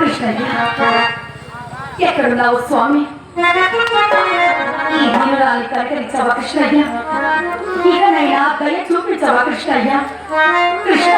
కృష్ణయ్య ఎక్కడున్నావు స్వామి? ఈ దీనురాలి కనికరించవా కృష్ణయ్య? ఇకనైనా దయ చూపించవా కృష్ణయ్య? కృష్ణ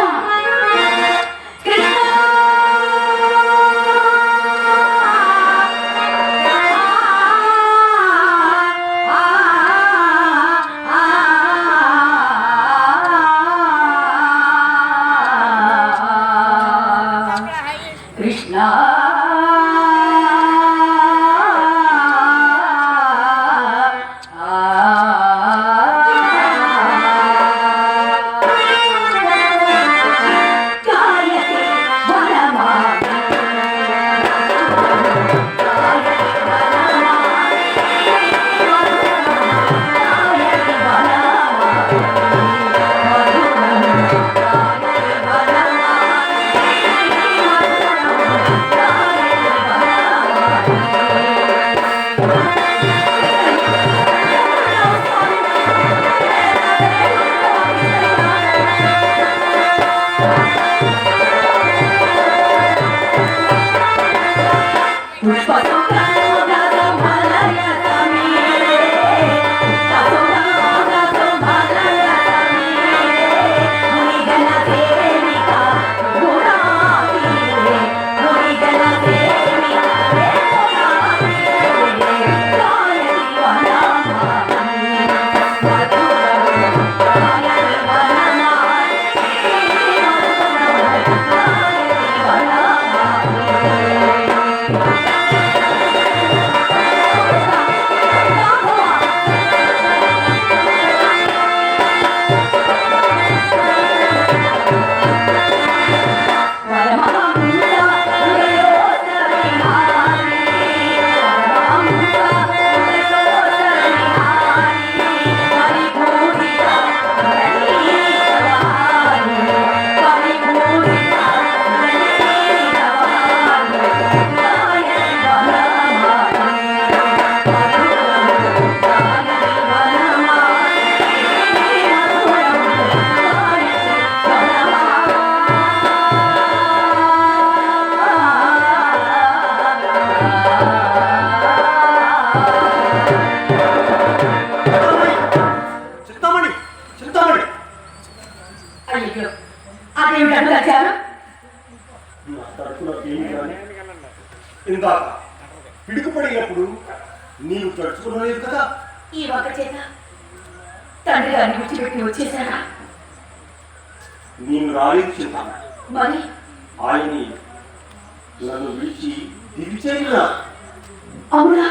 అయ్యో అదేమిటి ఇందాక పిడుగుపడినప్పుడు నీవు తడుచుకునలేదు కదా? ఈ ఒక చేత తండ్రి గారిని విడిచిపెట్టి వచ్చేసారా నేను రాలేదు చింతామణి మరి? ఆయన నన్ను విడిచి దివిచేరిన అవునా?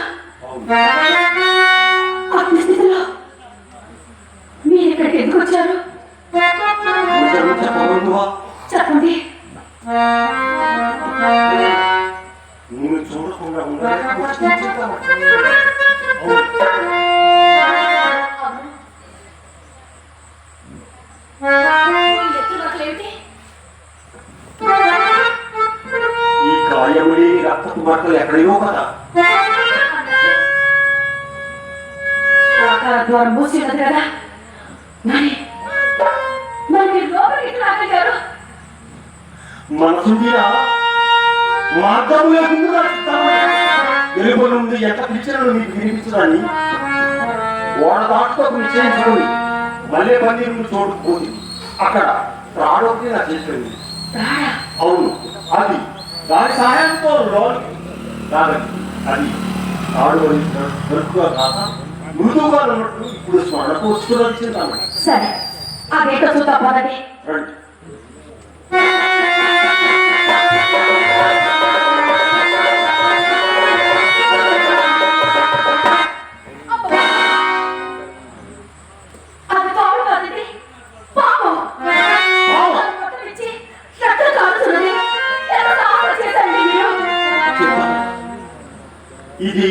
అట్టి స్థితిలో మీరు ఇక్కడికి ఎందుకు వచ్చారు? చెప్పమందువా చెప్పండి నిన్ను చూడకుండా ఉండలేకపోతే చింతామణి అవును. ఈ ఎత్తులట్లేమిటి? ఈ గాయము లేని రక్తపు బట్టలు ఎక్కడయో కదా ప్రాకార ద్వారం మూసి ఉన్నది కదా మరి మనసు మీద మార్గం లేకుండా వెలుగు నుండి ఎంత పిలిచినను మీకు వినిపించడాన్ని? ఓడ దాటుతో నిశ్చయించుకొని మళ్ళీ పంది నుండి చూడకపోతే అక్కడ చెప్పింది రాడా అవును అది. దాని సహాయంతో అది. తాడు వహించిన దొరుకుగా కాక మృదువుగా ఉన్నట్టు ఇప్పుడు స్మరణకు వస్తున్నది చింతామణి సరే. అదేంటో చూద్దాం పదండి. రండి. ఇది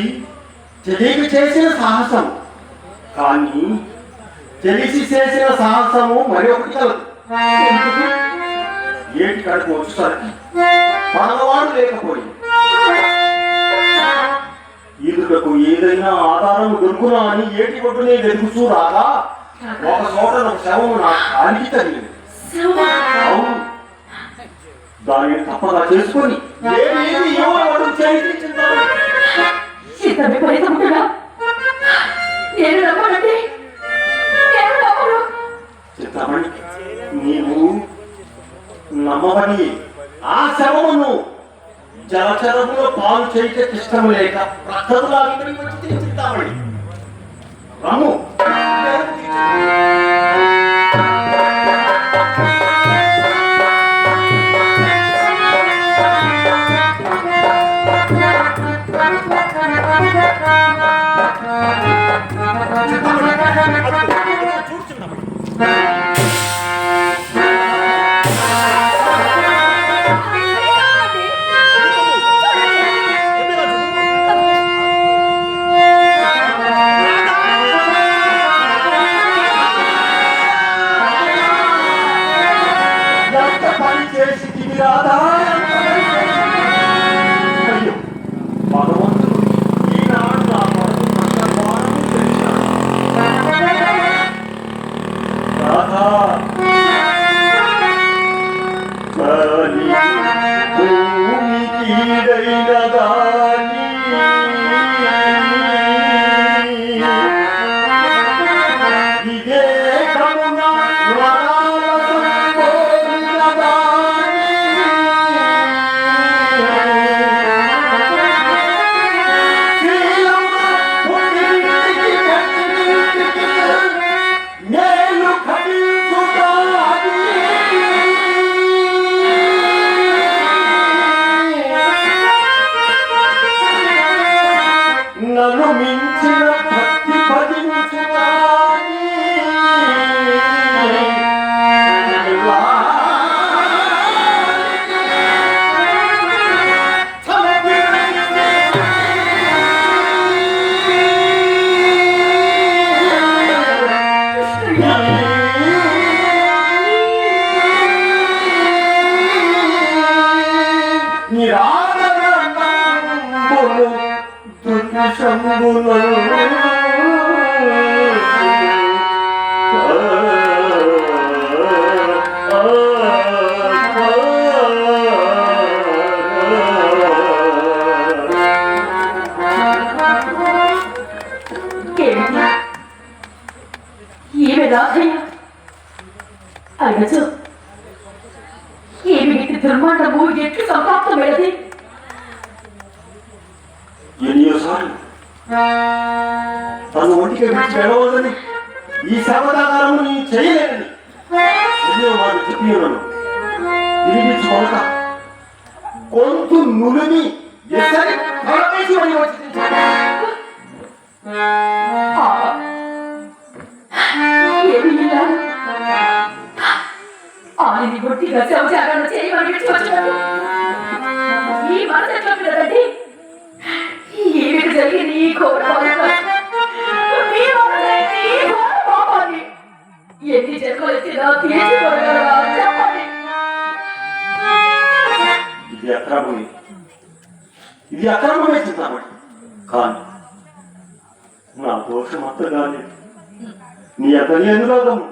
తెలియక చేసిన సాహసం. కానీ తెలిసి చేసిన సాహసము మరి ఒకటి కలదు. ఏంటి కడుపు వచ్చేసరికి మనవాడు లేకపోయి. ఈదులకు ఏదైనా ఆధారం దొరుకునా అని ఏటి ఒడ్డునే వెతుకుతూ రాగా ఒక చోట శవము నా కాలికి తగిలింది. దానిని తప్పగా చేసుకొని నీవు నమ్మవని ఆ శవమును జలచరములో పాలు చేయటం ఇష్టం లేక ప్రక్కలా ఇక్కడికి చింతామణి Bye. కొంత నులిమి ఎసరి తలవేసి మరి వచ్చి పాపం. ఏమి ఇలా ఆమెని గుడ్డిగా శవజాగరణ చేయమని విడిచిపెట్టినట్టు ఈ మనసు ఎట్లా పిల్లదండి ఏమిటి జరిగింది ఈ ఘోర పాపం? మీ మనసులేని ఈ ఘోర పాపాన్ని ఎన్ని జన్మలు ఎత్తినా తీర్చుకోగలరా ఇది అక్రమమే. ఇది అక్రమమే చింతామణి కానీ నా దోషం అంత కాలేదు నీ అతని అనురాగము.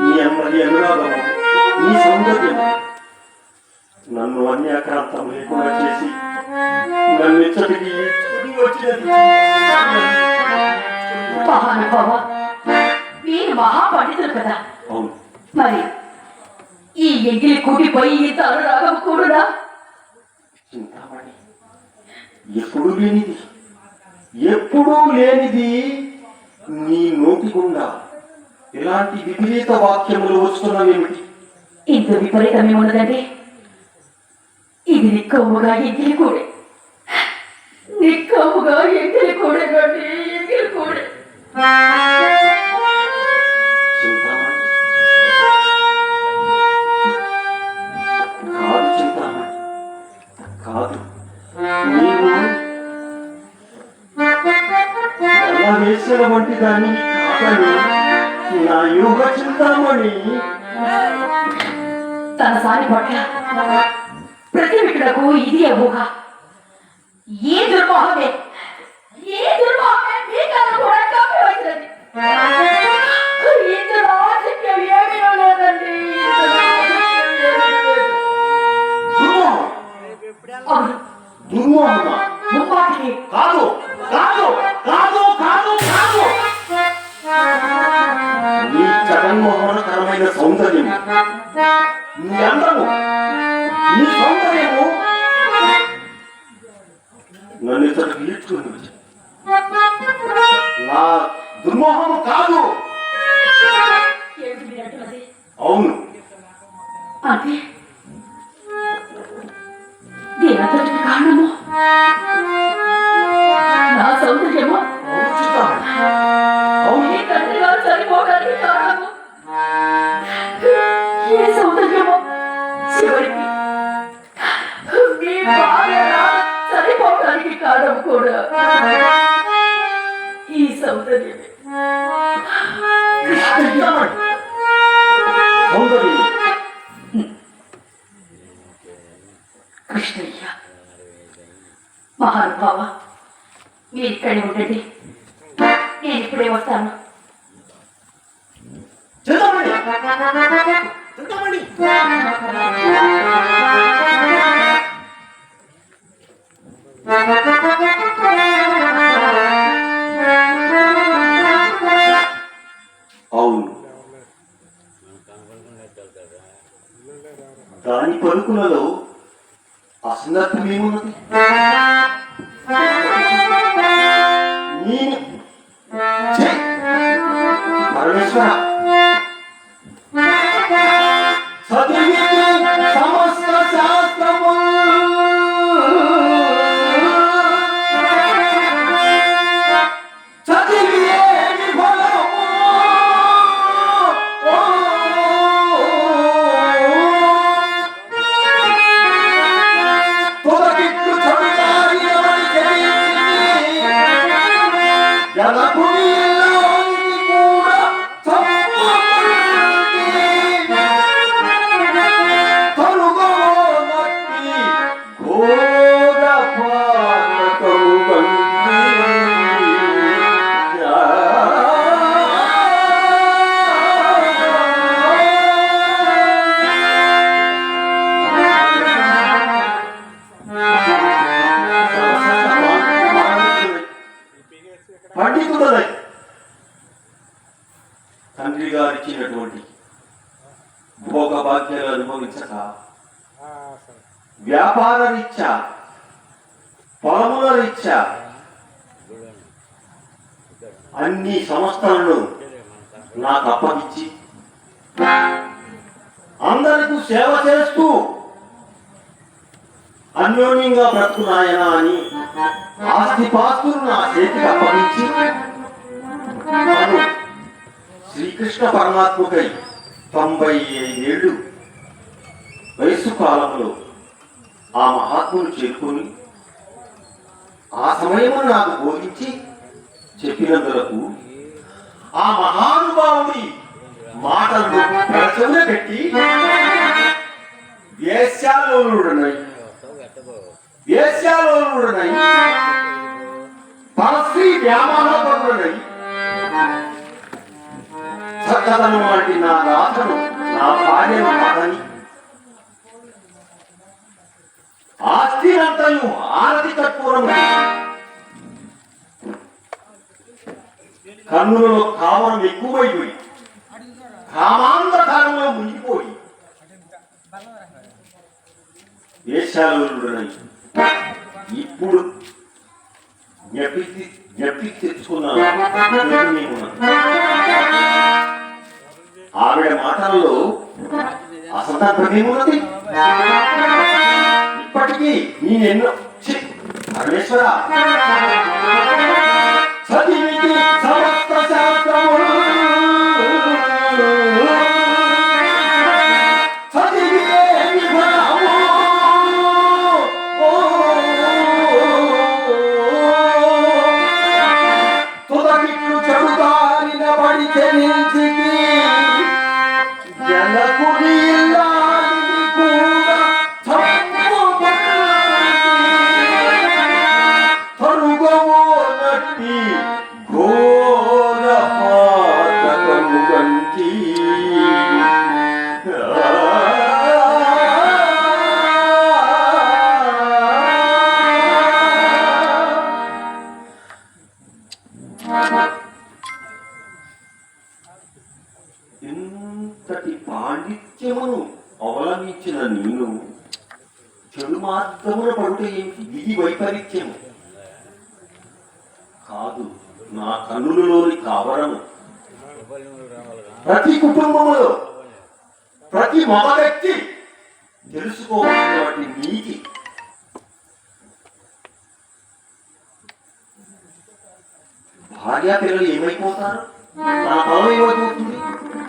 నీ అమ్మని అనురాగము. నీ సౌందర్యం నన్ను అన్యాక్రాంతం లేకుండా చేసి నన్ను ఇచ్చటికి మీరు మహాపండితులు కదా. అవును. మరి ఈ ఎంగిలి కూటిపోయి ఇంత అనురాగం కూడునా చింతామణి ఎప్పుడూ లేనిది. ఎప్పుడూ లేనిది నీ నోటి గుండా ఇలాంటి విపరీత వాక్యములు వస్తున్నవేమిటి ఇంత విపరీతమే ఉన్నదండి. ఇది నిక్కముగా ఎంగిలి కూడే ఎంగిలి కూడేనండి ఎంగిలి కూడే వేసిన వంటి దాన్ని కాదని నా యుగ చింతామణి తన సారి పట్ల ప్రతి వికుడకు ఇది ఊహ ఏ దుర్మోహమే ఏ దుర్మోహమే మీ కథ కూడా కప్పి వచ్చినది ఇందులో ఆసక్యం ఏమీ లేదండి ఇందులో ఆసక్యం ఏమీ లేదు. దుర్మోహం? అవును. దుర్మోహమా? ముమ్మాటికి కాదు కాదు కాదు కాదు కాదు. ఆహ్లాదకరమైన సౌందర్యం నీ అందము నీ సౌందర్యము నన్ను ఇతరులకు ఈడ్చుకుని నా దుర్మోహము కాదు. అవును. అంటే దీనంతటికి కారణము. సౌందర్యము చివరికి మీ భార్య చనిపోవడానికి కారణం కూడా ఈ సౌందర్యమే చిత్తామణి. సౌందర్యం కృష్ణయ్య మహానుభావ మీరు ఇక్కడే ఉండండి నేను ఇప్పుడే వస్తాను అవును. దాని పలుకులలో అసందర్భమేమున్నది నేను చెప్పినందులకు ఆ మహానుభావుని మాటలు ప్రచన పెట్టి వేశ్యాలోనుడనై వేశ్యాలోనుడనై పరశ్రీ వ్యామోహపరుడనై చక్కదనం వంటి నా రాధను నా భార్యను మగని ఆస్తినంతయు ఆరతి కర్పూరం కన్నులలో కామం ఎక్కువైపోయి కామాంధకారంలో మునిగిపోయి. వేషాలుడనై ఇప్పుడు జ్ఞప్తి జ్ఞప్తికి తెచ్చుకున్నాను. ఆవిడ మాటల్లో అసందర్భమేమున్నది ఇప్పటికీ నేనెన్నో పరమేశ్వర చదివితి సమస్త ఇంతటి పాండిత్యమును అవలంబించిన నేను చెడు మార్గమున పడుట ఏంటి? ఇది వైపరీత్యం కాదు నా కనులలోని కావరము ప్రతి కుటుంబంలో ప్రతి మగ వ్యక్తి తెలుసుకోవాలి నీతి. భార్యా పిల్లలు ఏమైపోతారు? నా పొలం ఏమైపోతుంది?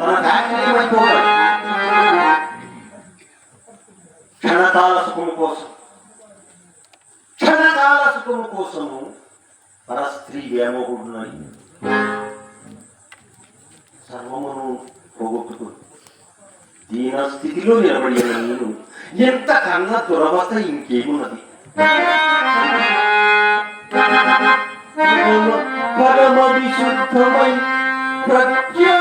తన ఫ్యాక్టరీ క్షణకాల సుఖము కోసం క్షణకాల సుఖము కోసము పరస్త్రీ వ్యామోహుడున్నాయి సర్వమును పోగొట్టుకుని దీన స్థితిలో నిలబడిన నేను ఎంత కన్నా దురవస్థ ఇంకేమున్నది పరమ విశుద్ధమై ప్రజ్ఞాచిన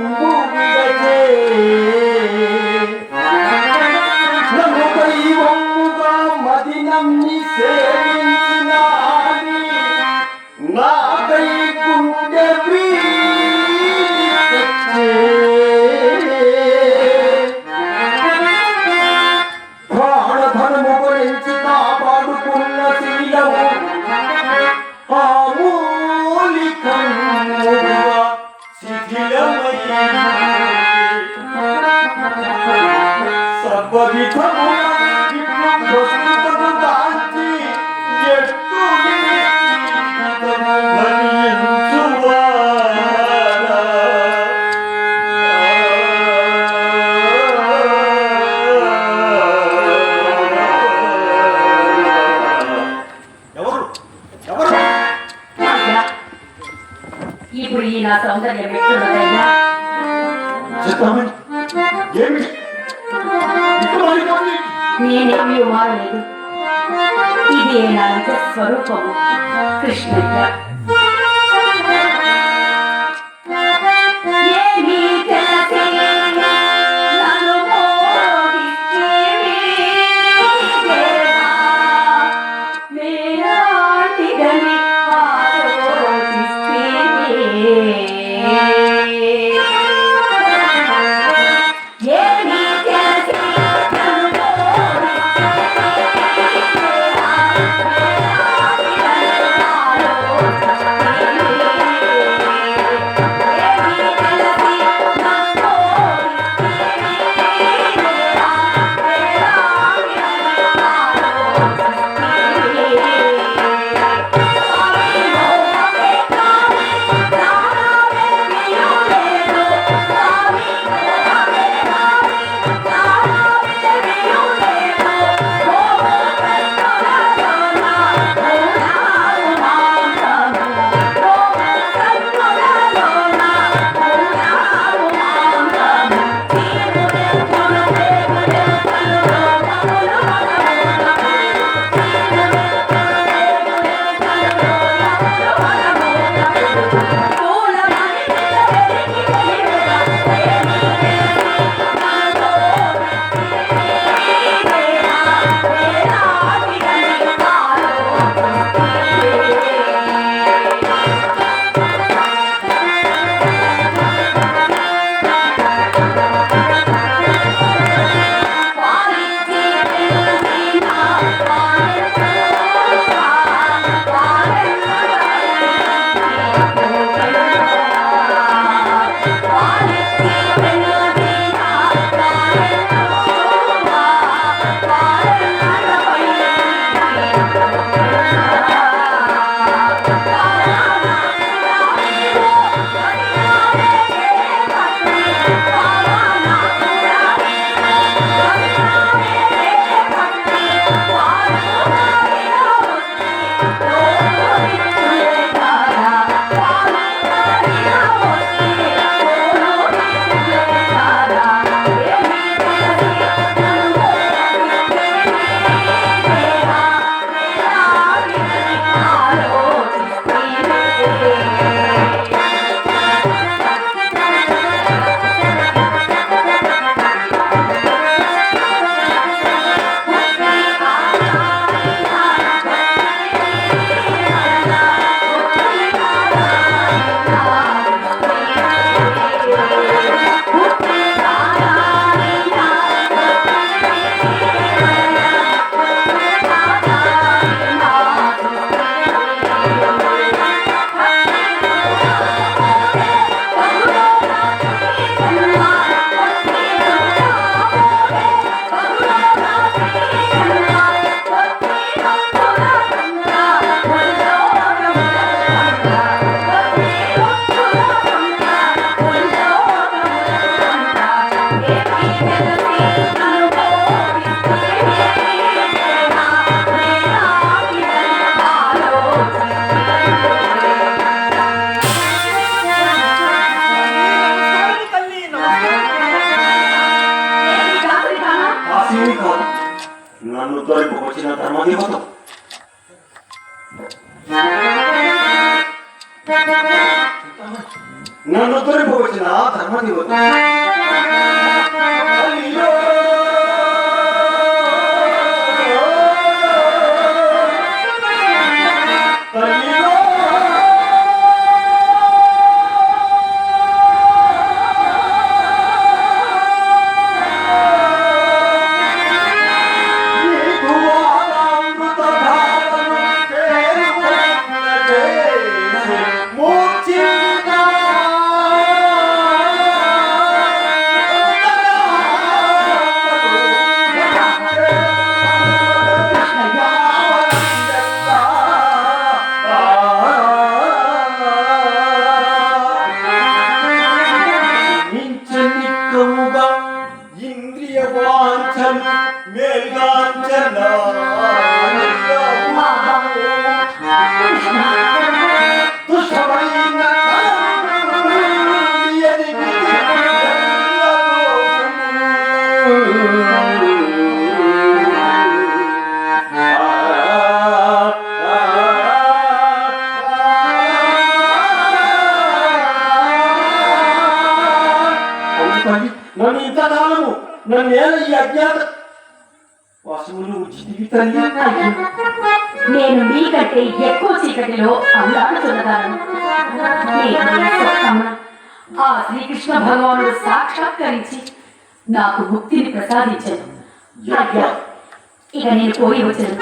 何のどれもこちらだまねごと。నన్ను తొలిపోవచ్చిన ధర్మదేవత అయ్యో చీకటిలో అల్లాడుతున్నదాను ఆ శ్రీకృష్ణ భగవానుడు సాక్షాత్కరించి నాకు ముక్తిని ప్రసాదించను అయ్యా ఇక నేను పోయి వచ్చాను.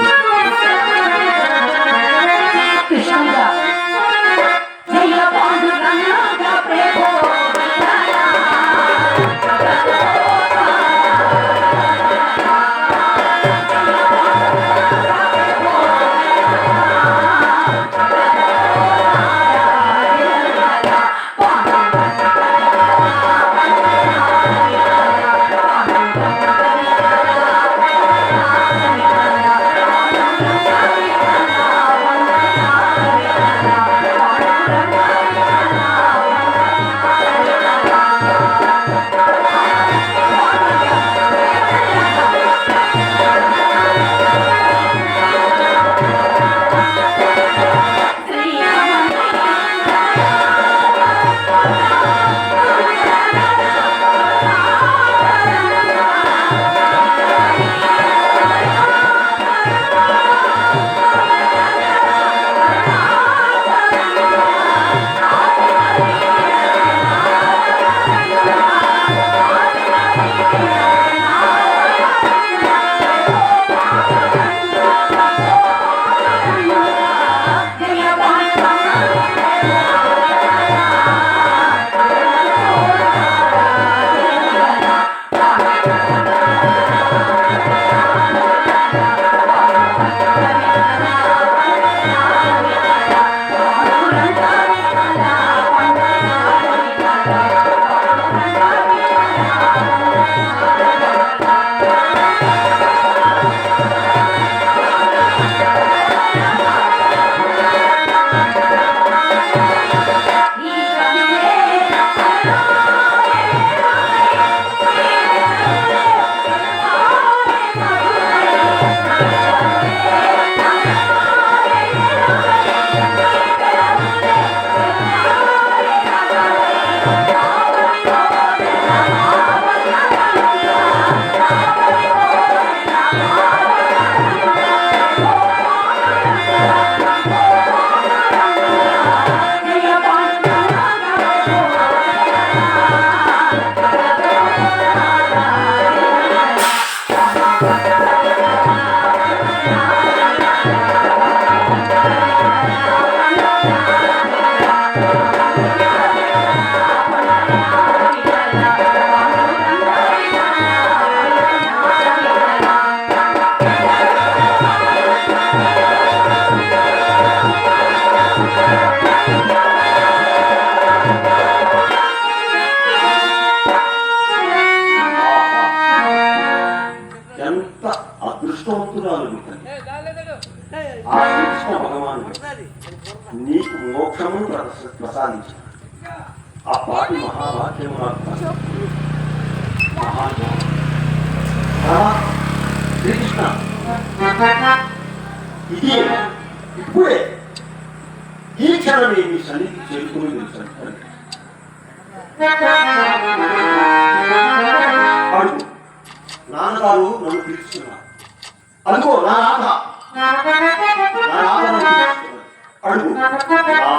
అడుగు నా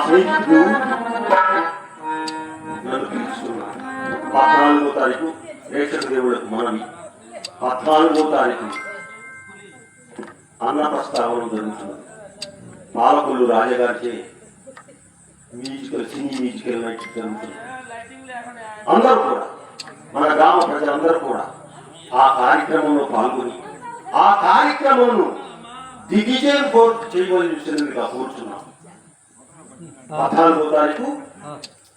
స్నేహితుడు నన్ను పిలుస్తున్నారు పద్నాలుగో తారీఖు రేషన్ దేవుడు మనవి పద్నాలుగో తారీఖు అన్న ప్రస్తావన జరుగుతున్నది పాలకులు రాజగారిచే మ్యూజికల్ సింగి మ్యూజికల్ నైట్ జరుగుతుంది అందరూ కూడా మన గ్రామ ప్రజలందరూ కూడా ఆ కార్యక్రమంలో పాల్గొని ఆ కార్యక్రమంను దిగ్విజయం కోర్టు చేయవలసిందిగా కోరుచున్నాం పద్నాలుగో తారీఖు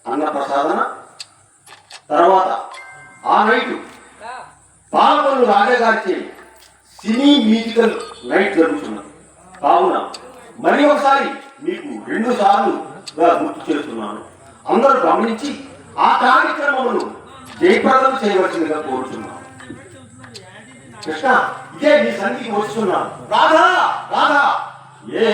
అన్న ప్రసాదన. తర్వాత ఆ నైటు పాల్గొను రాజగారిచే సినీ మ్యూజికల్ నైట్ జరుగుతున్నది. కావున మరి ఒకసారి మీకు రెండు సార్లు గుర్తు చేస్తున్నాను. అందరూ గమనించి ఆ కార్యక్రమమును జయప్రదం చేయవలసిందిగా కోరుతున్నాను కృష్ణ ఇదే మీ సన్నిధికి వస్తున్నాను. రాధా రాధా. ఏ